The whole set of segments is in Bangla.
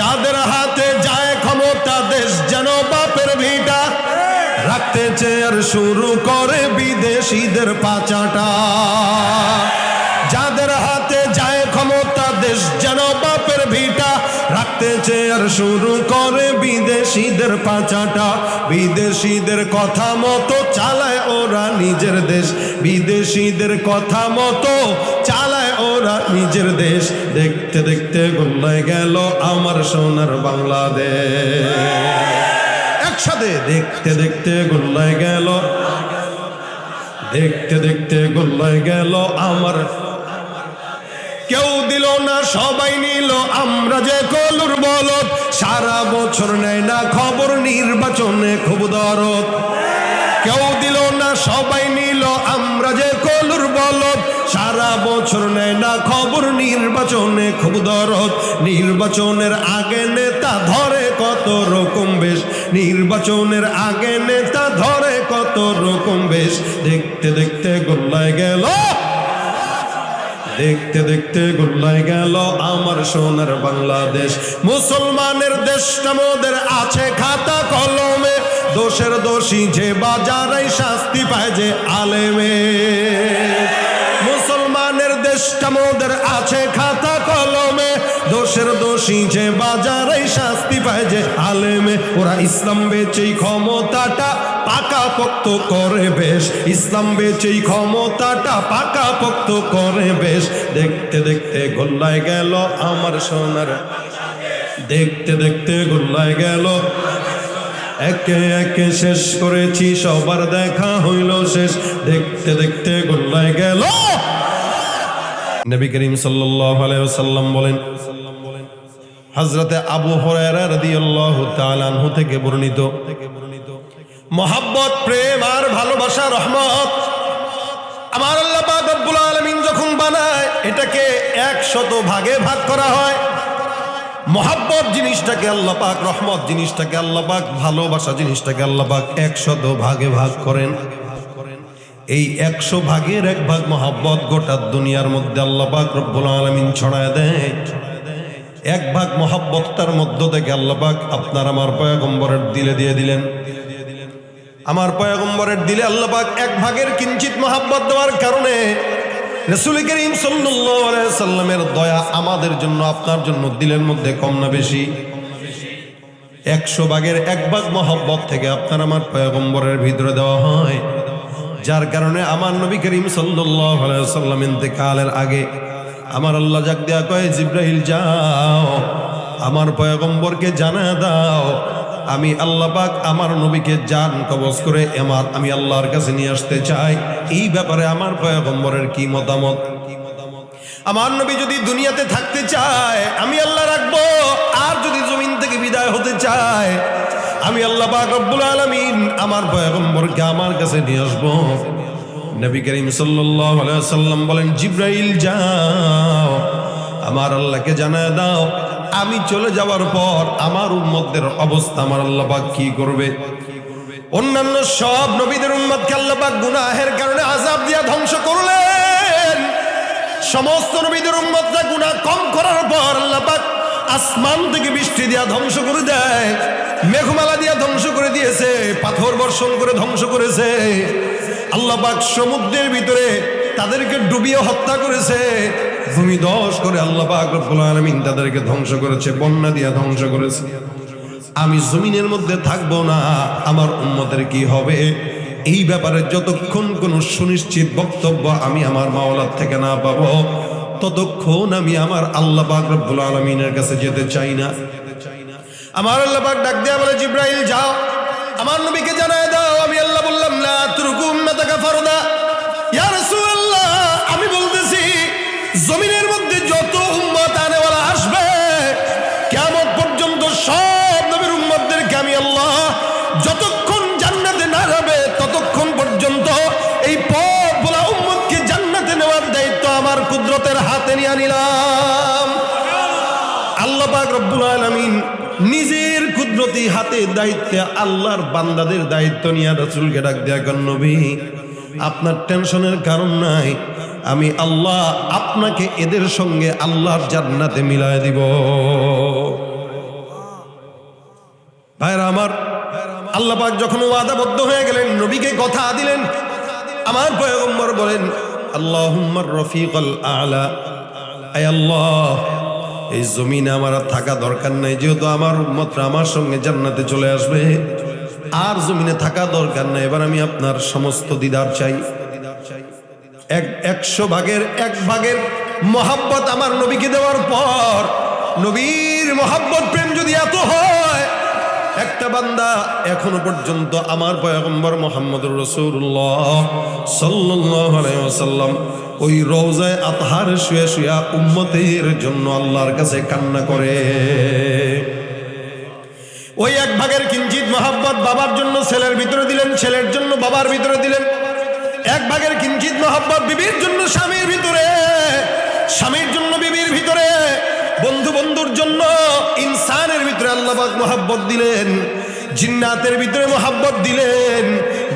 যাদের হাতে যায় ক্ষমতা, দেশ যেন বাপের ভিটা। রাখতে চেয়ার শুরু করে বিদেশিদের পাচাটা। যাদের হাতে যায় ক্ষমতা, দেশ যেন বাপের ভিটা। রাখতে চেয়ার শুরু করে বিদেশিদের পাচাটা। বিদেশিদের কথা মতো চালায় ওরা নিজের দেশ। বিদেশিদের কথা মতো চালায় ওরা নিজের দেশ দেখতে দেখতে গোল্লায় গেল আমার সোনার বাংলাদেশ। একসাথে দেখতে দেখতে গোল্লায় গেল, দেখতে দেখতে গোল্লায় গেল আমার কেউ দিল না, সবাই নিল। আমরা যে কলুর বলত সারা বছর নেয় না খবর, নির্বাচনে খুব দরদ। কেউ দিল না, সবাই নিল বছর নেয় না খবর নির্বাচনে খুব দরদ। নির্বাচনের আগে নেতা ধরে কত রকম বেশ। নির্বাচনের আগে নেতা ধরে কত রকম বেশ। দেখতে দেখতে গোল্লায় গেল। দেখতে দেখতে গোল্লায় গেল আমার সোনার বাংলাদেশ। মুসলমানের দেশটা মোদের আছে খাতা কলমে। দোষের দোষী যে বাজারাই শাস্তি পায় যে আলেমে। মোদের আছে খাতা কলমে। দোষের দোষী যে বাজারাই শাস্তি পায় যে আলেমে। ওরা ইসলাম বেচেই ক্ষমতাটা পাকা পোক্ত করে বেশ। ইসলাম বেচেই ক্ষমতাটা পাকা পোক্ত করে বেশ। দেখতে দেখতে গোল্লায় গেল আমার সোনার দেখতে দেখতে গোল্লায় গেল একে একে শেষ করেছি, সবার দেখা হইল শেষ। দেখতে দেখতে গোল্লায় গেল নবী করিম ওয়াসাল্লাম বলেন, হযরতে আবু আনহু থেকে বর্ণিত, মহাব্বত, প্রেম আর ভালোবাসা, রহমত আমার আল্লাহ পাক রব্বুল আলামিন যখন বানায়, এটাকে একশত ভাগে ভাগ করা হয়। মহাব্বত জিনিসটাকে আল্লাহ পাক, রহমত জিনিসটাকে আল্লাহ পাক, ভালোবাসা জিনিসটাকে আল্লাহ পাক একশত ভাগে ভাগ করেন। এই একশো ভাগের এক ভাগ মহাব্বত গোটা দুনিয়ার মধ্যে আল্লাহ পাক রব্বুল আলামিন ছড়ায় দেয়। এক ভাগ মহাব্বতটার মধ্য থেকে আল্লাহ পাক আপনার আমার পয়াগম্বরের দিলে দিয়ে দিলেন। আমার পয়াগম্বরের দিলে আল্লাহ পাক এক ভাগের কিঞ্চিত মহাব্বত দেওয়ার কারণে রসুল সাল্লামের দয়া আমাদের জন্য, আপনার জন্য দিলের মধ্যে কম না বেশি। একশো ভাগের এক ভাগ মহব্বত থেকে আপনার আমার পয়গম্বরের ভিতরে দেওয়া হয়। যার কারণে আমার নবী করিম সাল্লাম ইন্তেকালের আগে আমার আল্লাহ যাক দেয়া কয় জিব্রাহিল যাও। আমার পয়গম্বরকে জানা দাও। আমি আল্লাহ পাক আমার নবীকে জান কবজ করে আমার, আমি আল্লাহর কাছে নিয়ে আসতে চাই। এই ব্যাপারে আমার পয়গম্বরের কি মতামত? আমার নবী যদি দুনিয়াতে থাকতে চায়, আমি আল্লাহ রাখব। আর যদি জমিন থেকে বিদায় হতে চায় আমি আল্লাহ রব্বুল আলামিন আমার পয়গম্বরকে আমার কাছে নিয়ে আসব। নবী করিম সাল্লাম বলেন, জিব্রাইল, যাও, আমার আল্লাহকে জানায় দাও। আমি চলে যাওয়ার পর আমার উম্মতদের অবস্থা আমার আল্লাহ পাক কি করবে? অন্যান্য সব নবীদের উম্মতকে আল্লাহ পাক গুনাহের কারণে আযাব দিয়া ধ্বংস করলেন। সমস্ত নবীদের উম্মতরা গুনাহ কম করার পর আল্লাহ পাক আসমান থেকে বৃষ্টি দিয়া ধ্বংস করে দেয়। মেঘমালা দিয়া ধ্বংস করে দিয়েছে, পাথর বর্ষণ করে ধ্বংস করেছে। আল্লাহ পাক সমুদ্রের ভিতরে তাদেরকে ডুবিয়ে হত্যা করেছে। ভূমি দশ করে আল্লাহ পাক রব্বুল আলামিন তাদেরকে ধ্বংস করেছে, বন্যা দিয়া ধ্বংস করেছে। আমি জমিনের মধ্যে থাকব না, আমার উম্মতের কি হবে? এই ব্যাপারে যতক্ষণ কোনো সুনিশ্চিত বক্তব্য আমি আমার মাওলার থেকে না পাবো, ততক্ষণ আমি আমার আল্লাহ পাক রব্বুল আলমিনের কাছে যেতে চাই না। আমার আল্লাহ পাক ডাক দেয়া বলে, জিব্রাইল, যাও। আমার নবীকে জানায় দাও, আমি আল্লাহ বললাম না তুরকু উম্মাতাকা ফারদা। ইয়া রাসূলুল্লাহ, আমি বলতেছি, জমিনের মধ্যে যত উম্মত আনেওয়ালা আসবে, কিয়ামত পর্যন্ত সব নবীর উম্মতদেরকে আমি আল্লাহ যতক্ষণ জান্নাতে না যাবে, ততক্ষণ পর্যন্ত এই পথ বলা উম্মতকে জান্নাতে নেওয়ার দায়িত্ব আমার কুদরতের হাতে নিয়ে নিলাম। আল্লাহ পাক রব্বুল আলামিন নিজের কুদরতি হাতে দায়িত্বে আল্লাহর বান্দাদের দায়িত্ব নিয়ে রাসূলকে ডাক দেয়া নবী, আপনার টেনশনের কারণ নাই। আমি আল্লাহ আপনাকে এদের সঙ্গে আল্লাহর জান্নাতে মিলায় দিব। ভাইরা আমার, আল্লাহ পাক যখন ওয়াদাবদ্ধ হয়ে গেলেন, নবীকে কথা দিলেন, আমার পয়গম্বর বলেন, আল্লাহুম্মার রফিকাল আলা। আল্লাহ এই জমিনে আমার আর থাকা দরকার নাই, যেহেতু আমার উম্মতরা আমার সঙ্গে জান্নাতে চলে আসবে। আর জমিনে থাকা দরকার নাই, এবার আমি আপনার সমস্ত দিদার চাই। এক, একশো ভাগের এক ভাগের মহাব্বত আমার নবীকে দেওয়ার পর, নবীর মহাব্বত, প্রেম যদি এত হয় একটা বান্দা এখনও পর্যন্ত আমার পয়গম্বর মোহাম্মদ রসুল্লাহ সাল্লাম ওই রোজায় আতহার শুয়ে শুয়া উম্মতের জন্য আল্লাহর কাছে কান্না করে। ওই এক ভাগের কিঞ্চিত মহাব্বত বাবার জন্য ছেলের ভিতরে দিলেন, ছেলের জন্য বাবার ভিতরে দিলেন। এক ভাগের কিঞ্চিত মহাব্বত বিবির জন্য স্বামীর ভিতরে, স্বামীর জন্য বিবির ভিতরে বন্ধু বন্ধুর জন্য ইনসানের ভিতরে আল্লাহবাক মোহাব্বত দিলেন, জিন্নাতের ভিতরে মোহাব্বত দিলেন,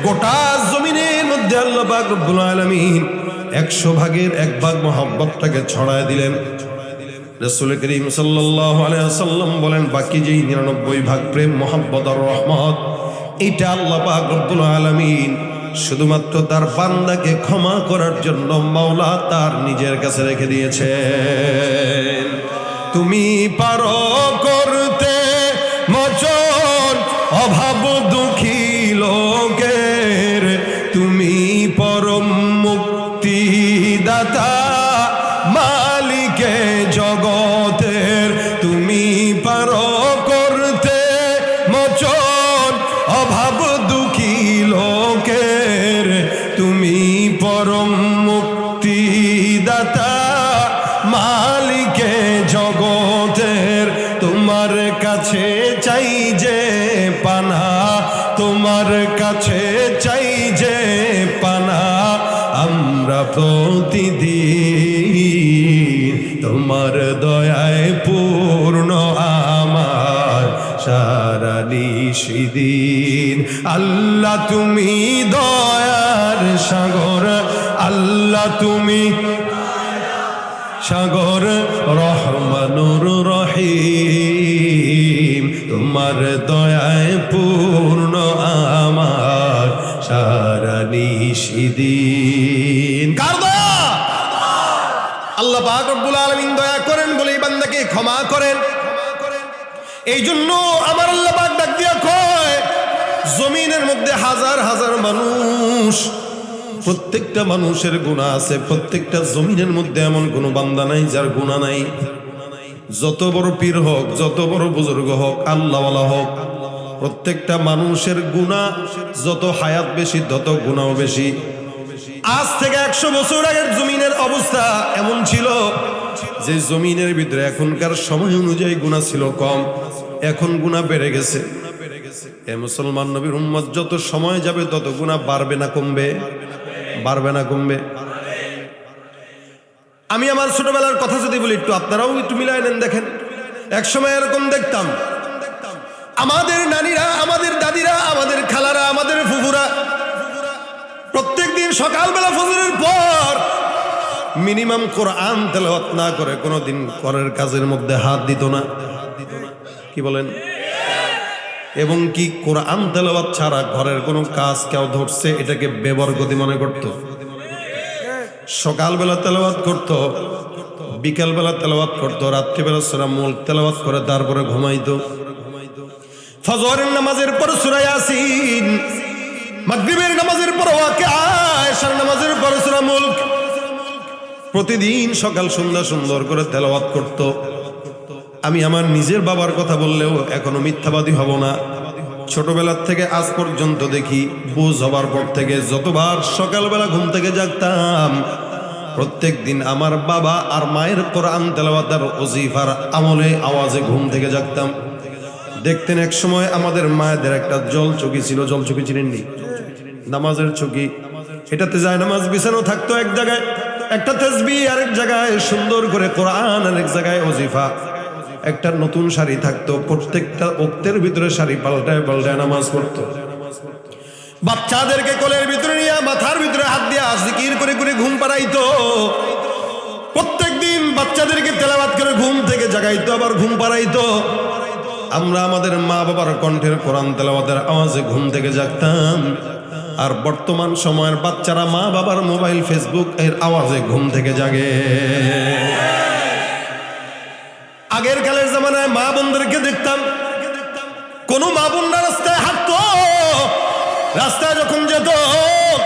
গোটা জমিনের মধ্যে আল্লাহবাক রব্বুল আলমিন একশো ভাগের এক ভাগ মহাব্বতটাকে ছড়ায় দিলেন। বলেন, বাকি যেই নিরানব্বই ভাগ প্রেম রহমত রব্বুল আলমিন শুধুমাত্র তার বান্দাকে ক্ষমা করার জন্য মাওলা তার নিজের কাছে রেখে দিয়েছে তুমি পারো করতে। মচন অভাব দুঃখী লোকের আল্লাহ তুমি দয়ার সাগর, আল্লাহ তুমি সাগর, রহমানুর রহিম। তোমার দয়ায় পূর্ণ আমার সারা নিশিদিন কার দয়া? আল্লাহ পাক রব্বুল দয়া করেন বলে এই বান্দাকে ক্ষমা করেন। এই জন্য আমার আল্লাহ পাক ডাক দিয়া জমিনের মধ্যে হাজার হাজার মানুষ। প্রত্যেকটা মানুষের গুণা আছে, প্রত্যেকটা জমিনের মধ্যে এমন কোনো বান্দা নাই যার গুণা নাই। যত বড় পীর হোক, যত বড় বুজুর্গ হোক, আল্লাহওয়ালা হোক, প্রত্যেকটা মানুষের গুণা যত হায়াত বেশি, তত গুণাও বেশি। আজ থেকে একশো বছর আগের জমিনের অবস্থা এমন ছিল যে জমিনের ভিতরে এখনকার সময় অনুযায়ী গুণা ছিল কম, এখন গুণা বেড়ে গেছে। এ মুসলমান নবীর উম্মত যত সময় যাবে, তত গুণা বাড়বে না, কমবে। বাড়বে না, কমবে। আমি আমার ছোটবেলার কথা যদি বলি, একটু আপনারাও একটু মিলাই নেন, দেখেন। এক সময় এরকম দেখতাম। আমাদের নানিরা, আমাদের দাদিরা, আমাদের খালারা, আমাদের ফুফুরা প্রত্যেক দিন সকালবেলা ফজরের পর মিনিমাম কোরআন তেলাওয়াত না করে কোনোদিন করের কাজের মধ্যে হাত দিত না। কি বলেন? এবং কি কোরআন তেলাওয়াত ছাড়া ঘরের কোনো কাজ কেউ ধরছে? এটাকে বেবরগতি মনে করত। সকালবেলা তেলাওয়াত করত, বিকালবেলা তেলাওয়াত করত, রাত্রিবেলা সুরা মুল্ক তেলাওয়াত করে তারপরে ঘুমাইতো। ফজরের নামাজের পর সুরা ইয়াসিন, মাগরিবের নামাজের পর ওয়াকিআ এশার নামাজের পর সূরা মুলক। প্রতিদিন সকাল সন্ধ্যা সুন্দর করে তেলাওয়াত করত। আমি আমার নিজের বাবার কথা বললেও এখনও মিথ্যাবাদী হব না। ছোটবেলার থেকে আজ পর্যন্ত দেখি, বুঝ হবার পর থেকে যতবার সকালবেলা ঘুম থেকে জাগতাম প্রত্যেক দিন আমার বাবা আর মায়ের কোরআন তেলাওয়াতার ওজিফার আমলে আওয়াজে ঘুম থেকে জাগতাম। দেখতেন এক সময় আমাদের মায়েদের একটা জল চকি ছিল, জল চকি চিনেননি? নামাজের চকি। এটাতে যায় নামাজ বিছানো থাকতো এক জায়গায়, একটা তেসবি আরেক জায়গায়, সুন্দর করে কোরআন আরেক জায়গায় ওজিফা। একটা নতুন শাড়ি থাকতো, প্রত্যেকটা ওক্তের ভিতরে শাড়ি পাল্টায় পাল্টায় নামাজ পড়তো। বাচ্চাদেরকে কোলের ভিতরে নিয়ে, মাথার ভিতরে হাত দিয়ে জিকির করে করে ঘুম পাড়াইতো। প্রত্যেক দিন বাচ্চাদেরকে তেলাবাত করে ঘুম থেকে জাগাইতো, আবার ঘুম পাড়াইতো। আমরা আমাদের মা বাবার কণ্ঠের কোরআন তেলাওয়াতের আওয়াজে ঘুম থেকে জাগতাম। আর বর্তমান সময়ের বাচ্চারা মা বাবার মোবাইল, ফেসবুক এর আওয়াজে ঘুম থেকে জাগে। আগের কালের জামানায় মা বোনদেরকে দেখতাম। কোন মা বোনরা রাস্তায় হাঁটতো, রাস্তায় যখন যেত,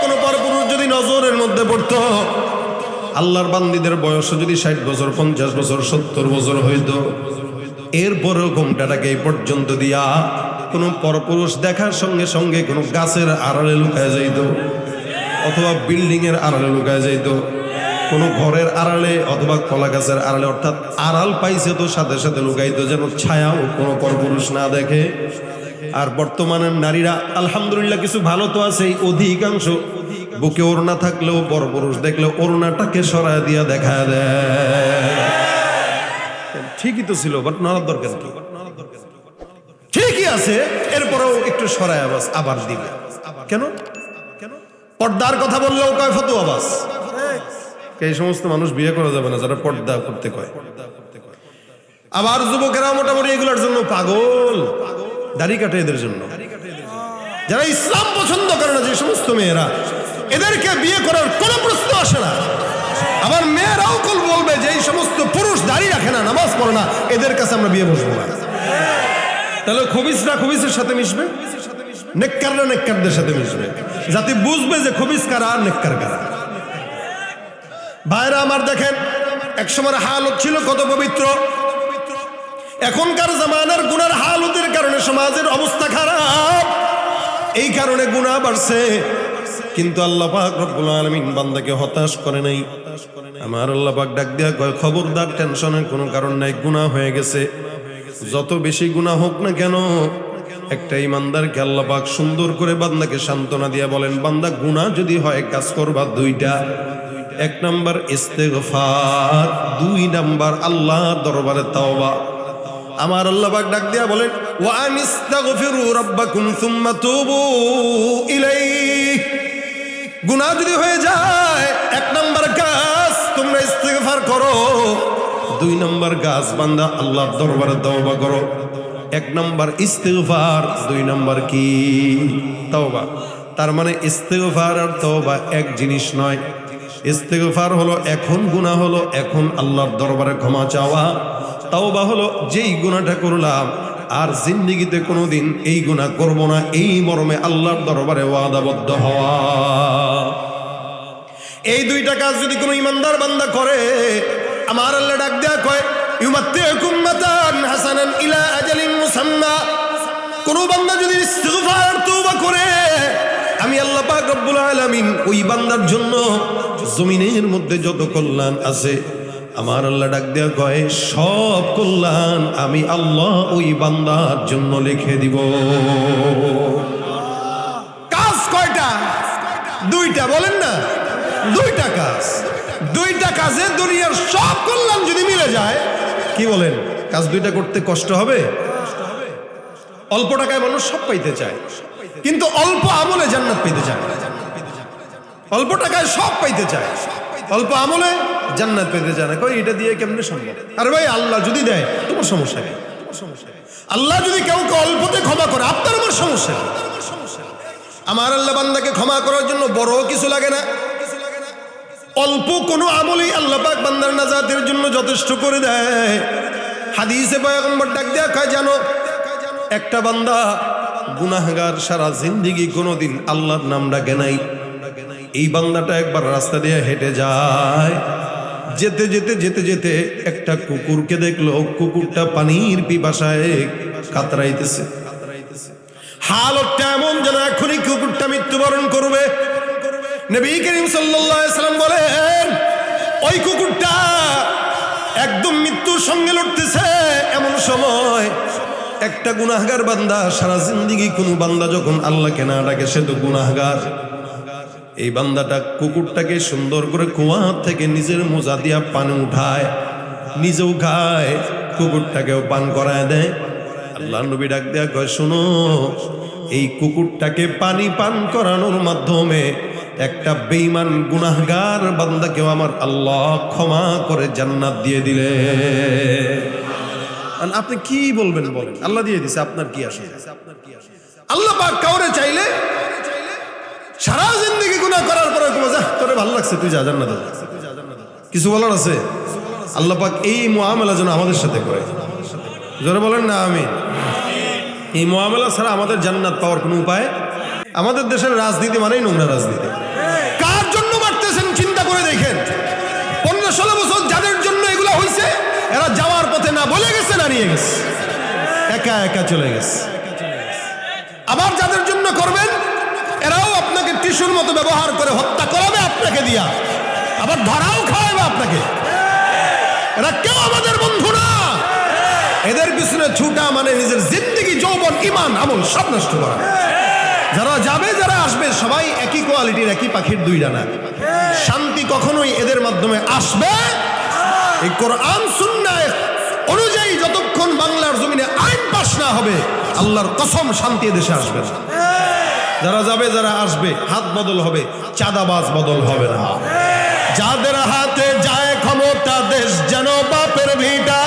কোনো পরপুরুষ যদি নজরের মধ্যে পড়তো। আল্লাহর বান্দিদের বয়স যদি ষাট বছর, পঞ্চাশ বছর, সত্তর বছর হইতো। এরপরেও ঘুমটাটাকে এই পর্যন্ত দিয়া কোনো পরপুরুষ দেখার সঙ্গে সঙ্গে কোনো গাছের আড়ালে লুকায় যাইত, অথবা বিল্ডিং এর আড়ালে লুকায় যাইত। কোনো ঘরের আড়ালে অথবা কলা গাছের আড়ালে, অর্থাৎ আড়াল পাইছে তো সাথে সাথে লুকাইতো যেন ছায়াও কোনো পরপুরুষ না দেখে। আর বর্তমানের নারীরা আলহামদুলিল্লাহ কিছু ভালো তো আছে অধিকাংশ বুকে ওড়না থাকলেও পরপুরুষ দেখলে ওড়নাটাকে সরায় দিয়া দেখা দেয়। ঠিকই তো ছিল বাট নড়ার দরকার কি? ঠিকই আছে, এরপরেও একটু সরায় আবাস আবার দিবে। কেন? পর্দার কথা বললেও কয় ফতু আবাস এই সমস্ত মানুষ বিয়ে করা যাবে না যারা পর্দা করতে কয়? আবার যুবকেরা মোটামুটি এগুলোর জন্য পাগল, দাড়ি কাটে এদের জন্য। যারা ইসলাম পছন্দ করে না, যে সমস্ত মেয়েরা, এদেরকে বিয়ে করার কোনো প্রশ্ন আসে না। আবার মেয়েরাও কল বলবে যে এই সমস্ত পুরুষ দাড়ি রাখে না, নামাজ পড়ে না, এদের কাছে আমরা বিয়ে বসবো না। তাহলে খবিসরা খবিসের সাথে মিশবে? নেককাররা নেককারদের সাথে মিশবে। যাতে বুঝবে যে খবিস কারা আর নেককার কারা। ভাইরা আমার দেখেন একসময় হালত ছিল কত পবিত্র। এখনকার জামানার গুনার হালতের কারণে সমাজের অবস্থা খারাপ। এই কারণে গুণা বাড়ছে। কিন্তু আল্লাহ পাক রব্বুল আলামিন বান্দাকে হতাশ করে নাই। আমার আল্লাহ পাক ডাক দিয়া কয়, খবরদার, টেনশনের কোনো কারণ নাই, গুনাহ হয়ে গেছে। যত বেশি গুনাহ হোক না কেন, একটা ইমানদারকে আল্লাহ পাক সুন্দর করে বান্দাকে সান্ত্বনা দিয়া বলেন, বান্দা, গুনাহ যদি হয়, কাজ করবা দুইটা। এক নাম্বার ইস্তেগফার, দুই নাম্বার আল্লাহ দরবারে তাওবা। আমার আল্লাহ পাক ডাক দিয়া বলেন, ওয়া আনিস্তাগফিরু রাব্বাকুম সুম্মা তুবু ইলাইহি। গুনাহ যদি হয়ে যায়, এক নাম্বার কাজ তোমরা ইস্তেগফার করো। দুই নাম্বার কাজ বান্দা আল্লাহর দরবারে তওবা করো। এক নাম্বার ইস্তেগফার, দুই নাম্বার কি? তওবা। তার মানে ইস্তেগফার আর তওবা এক জিনিস নয়। ইস্তেগফার হলো, এখন গুনাহ হলো, এখন আল্লাহর দরবারে ক্ষমা চাওয়া। তাওবা হলো, যেই গুনাহটা করলাম, আর জিন্দিগিতে কোনোদিন এই গুনাহ করব না, এই মর্মে আল্লাহর দরবারে ওয়াদাবদ্ধ হওয়া। এই দুইটা কাজ যদি কোনো ইমানদার বান্দা করে, আমার আল্লাহ ডাক দেয়া কয়, ইউমাত্তিকুম মাতান হাসানান ইলা আজালিন মুসাম্মা। কোন বান্দা যদি ইস্তিগফার, তওবা করে, আমি আল্লাহ পাক রব্বুল আলামিন ওই বান্দার জন্য জমিনের মধ্যে যত কল্যাণ আছে, আমার আল্লাহ ডাক দেয়া কয়, সব কল্যাণ আমি আল্লাহ ওই বান্দার জন্য লিখে দিব। কাজ কয়টা? দুইটা, বলেন না? দুইটা কাজ। দুইটা কাজে দুনিয়ার সব কল্যাণ যদি মিলে যায়, কি বলেন? কাজ দুইটা করতে কষ্ট হবে? অল্প টাকায় মানুষ সব পাইতে চায়। কিন্তু অল্প আমলে জান্নাত পেতে চায় অল্প টাকায় সব পাইতে চায়। অল্প আমলে জান্নাত পেতে চায় না। কই, এটা দিয়ে কেমনে সম্ভব? আরে ভাই, আল্লাহ যদি দেয়, তোমার সমস্যা নেই আল্লাহ যদি কাউকে অল্পতে ক্ষমা করে, আপনার আমার সমস্যা আমার আল্লাহ বান্দাকে ক্ষমা করার জন্য বড় কিছু লাগে না। অল্প কোনো আমলই আল্লাহ পাক বান্দার নাজাতের জন্য যথেষ্ট করে দেয়। হাদিসে পয়গম্বর ডাক দেয়া কয়, জানো, একটা বান্দা গুনাহগার সারা জিন্দিগি কোনোদিন আল্লাহর নাম ডাকে নাই। এই বান্দাটা একবার রাস্তা দিয়ে হেঁটে যায়। যেতে যেতে যেতে যেতে একটা কুকুরকে দেখল, কুকুরটা পানির পিপাসায় কাতরাইতেছে। হালতটা এমন যেন এখনই কুকুরটা মৃত্যুবরণ করবে। নবী করিম সাল্লাম বলেন, ওই কুকুরটা একদম মৃত্যুর সঙ্গে লড়তেছে। এমন সময় একটা গুনাহগার বান্দা সারা জিন্দিগি কোনো বান্দা যখন আল্লাহকে না ডাকে, সে তো গুনাহগার। এই বান্দাটা কুকুরটাকে সুন্দর করে কুয়া থেকে নিজের মোজা দিয়া পানি উঠায়, নিজেও খায়, কুকুরটাকেও পান করায় দেয়। আল্লাহ নবী ডাক দেয়া কয়, শোনো, এই কুকুরটাকে পানি পান করানোর মাধ্যমে একটা বেইমান গুনাহগার বান্দাকেও আমার আল্লাহ ক্ষমা করে জান্নাত দিয়ে দিলে। আপনি কি বলবেন বলেন? আল্লাহ দিয়ে দিছে আপনার কি আসে আপনার কি আসে? আল্লাহ পাক কাউরে চাইলে সারা জিন্দগি করার পরে যা ভালো লাগছে, তুই যা কিছু বলার আছে? আল্লাহ পাক এই যেন আমাদের সাথে করে। জোরে বলেন না আমি এই ছাড়া আমাদের জান্নাত পাওয়ার কোনো উপায়? আমাদের দেশের রাজনীতি মানেই নোংরা রাজনীতি। কার জন্য মারতেছেন, চিন্তা করে দেখেন। পনেরো ষোলো বছর যাদের জন্য এগুলো হয়েছে এরা যাওয়ার পথে না বলে গেছে না নিয়ে গেছে। একা একা চলে গেছে। আবার যাদের জন্য করবেন এরাও টিস্যুর মতো ব্যবহার করে হত্যা করাবে আপনাকে দিয়া। আবার ধরাও খাওয়াবে আপনাকে। এরা কেউ আমাদের বন্ধু না। এদের পিছনে ছুটা মানে নিজের জিন্দগি, যৌবন ইমান আমল সব নষ্ট করা। যারা যাবে, যারা আসবে, সবাই একই কোয়ালিটির, একই পাখির দুই ডানা। শান্তি কখনোই এদের মাধ্যমে আসবে। এই কোরআন, সুন্নায় অনুযায়ী যতক্ষণ বাংলার জমিনে আইন পাশ না হবে, আল্লাহর কসম শান্তি এদেশে আসবে না। যারা যাবে, যারা আসবে, হাত বদল হবে, চাঁদাবাজ বদল হবে না। যাদের হাতে যায় ক্ষমতা, দেশ যেন বাপের ভিটা।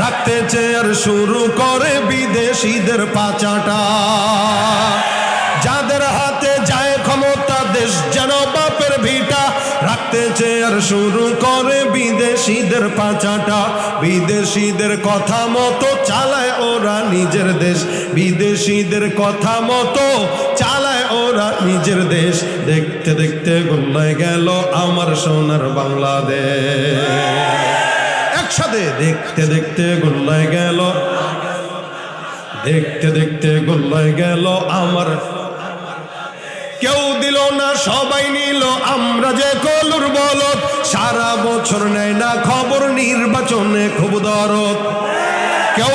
রাখতে চেয়ার শুরু করে বিদেশিদের পাচাটা। যাদের হাতে যায় ক্ষমতা, দেশ যেন বাপের ভিটা। রাখতে চেয়ার শুরু করে বিদেশিদের পাচাটা। বিদেশিদের কথা মতো চালায় ওরা নিজের দেশ। বিদেশিদের কথা মতো চালায় ওরা নিজের দেশ। দেখতে দেখতে গোল্লায় গেল আমার সোনার বাংলাদেশ। একসাথে দেখতে দেখতে গোল্লায় গেল। দেখতে দেখতে গোল্লায় গেল আমার কেউ দিল না, সবাই নিল। আমরা যে কলুর বলত সারা বছর নেয় না খবর নির্বাচনে খুব দরদ। কেউ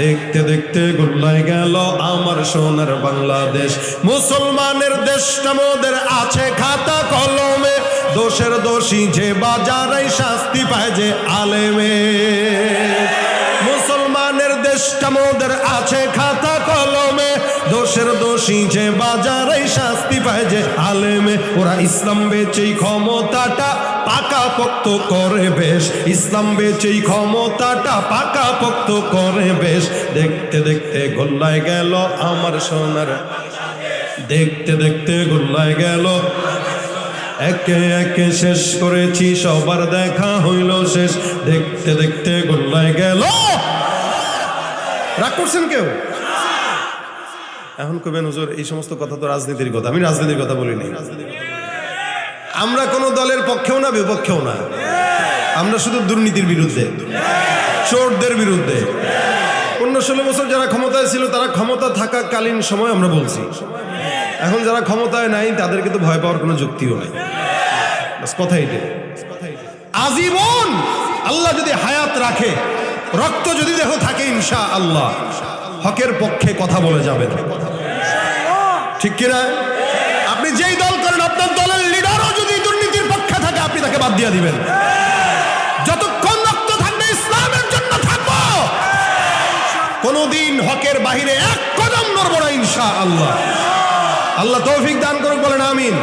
দেখতে দেখতে গোল্লায় গেল আমার সোনার বাংলাদেশ। মুসলমানের দেশটা মোদের আছে খাতা কলমে। দোষের দোষী যে বাজারাই শাস্তি পায় যে আলেমে। মুসলমানের দেশটা মোদের আছে খাতা কলমে। দোষের দোষী যে বাজারাই শাস্তি পায় যে আলেমে। ওরা ইসলাম বেচেই ক্ষমতাটা পাকা পোক্ত করে বেশ। ইসলাম বেচেই ক্ষমতাটা পাকা পোক্ত করে বেশ। দেখতে দেখতে গোল্লায় গেল আমার সোনার দেখতে দেখতে গোল্লায় গেল। একে একে শেষ করেছি, সবার দেখা হইল শেষ। দেখতে দেখতে গোল্লায় গেল। রাগ করছেন কেউ? এখন কবেন হুজুর, এই সমস্ত কথা তো রাজনীতির কথা। আমি রাজনীতির কথা বলিনি। আমরা কোনো দলের পক্ষেও না, বিপক্ষেও না। আমরা শুধু দুর্নীতির বিরুদ্ধে। চোরদের বিরুদ্ধে। পনেরো ষোলো বছর যারা ক্ষমতায় ছিল, তারা ক্ষমতা থাকাকালীন সময় আমরা বলছি। এখন যারা ক্ষমতায় নাই, তাদেরকে তো ভয় পাওয়ার কোনো যুক্তিও নাই। বাস কথা এটাই। আজীবন আল্লাহ যদি হায়াত রাখে, রক্ত যদি দেহ থাকে ইনশা আল্লাহ হকের পক্ষে কথা বলে যাবেন। ঠিক কিনা? বাদ দিয়ে দিবেন। যতক্ষণ রক্ত থাকবে, ইসলামের জন্য থাকব। কোনদিন হকের বাহিরে এক কদম নড়বো না ইনশা আল্লাহ আল্লাহ তৌফিক দান করুক, বলেন আমিন।